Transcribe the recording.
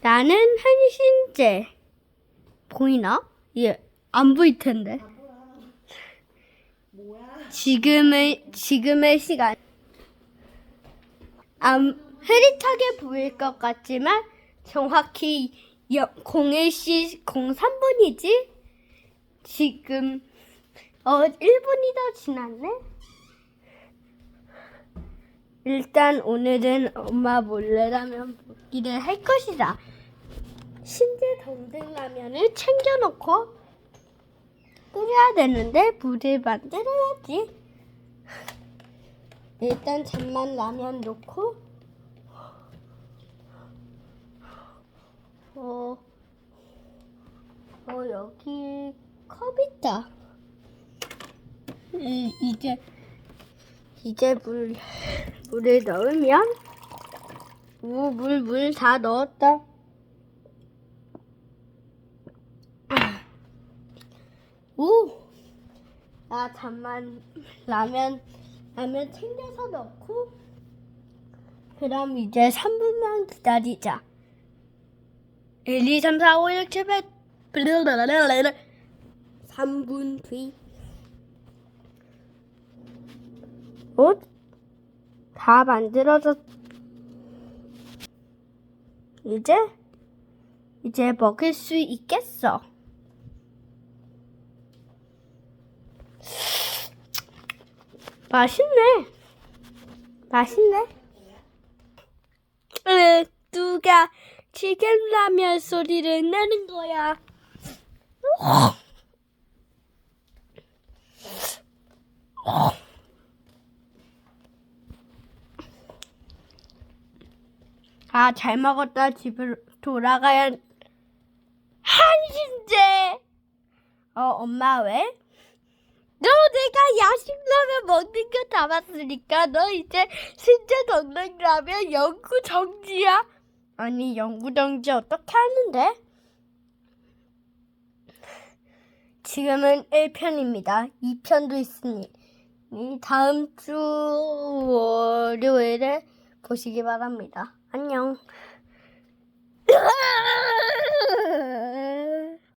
나는 한신재. 보이나? 예, 안 보일 텐데. 지금의, 지금의 시간. 안, 흐릿하게 보일 것 같지만, 정확히 01시 03분이지? 지금, 어, 1분이 더 지났네? 일단 오늘은 엄마 몰래라면 먹기를 할 것이다. 신제 동등 라면을 챙겨놓고 끓여야 되는데 물을 만들어야지. 일단 잠만 라면 넣고 어, 어 여기 컵 있다. 이, 이제 이제 물 물을 넣으면 우물 물 다 넣었다. 오! 아, 잠만, 라면, 라면 챙겨서 넣고, 그럼 이제 3분만 기다리자. 1, 2, 3, 4, 5, 6, 7, 8, 3분 뒤. 옷? 다 만들어졌, 이제, 이제 먹을 수 있겠어. 맛있네. 맛있네. 으, 누가 지금 라면 소리를 내는 거야. 아, 잘 먹었다. 집으로 돌아가야. 한신제! 어, 엄마 왜? 너 내가 야식라면 먹는 거 담았으니까 너 이제 진짜 건강라면 연구 정지야. 아니 연구 정지 어떻게 하는데? 지금은 1편입니다. 2편도 있으니 이 다음 주 월요일에 보시기 바랍니다. 안녕.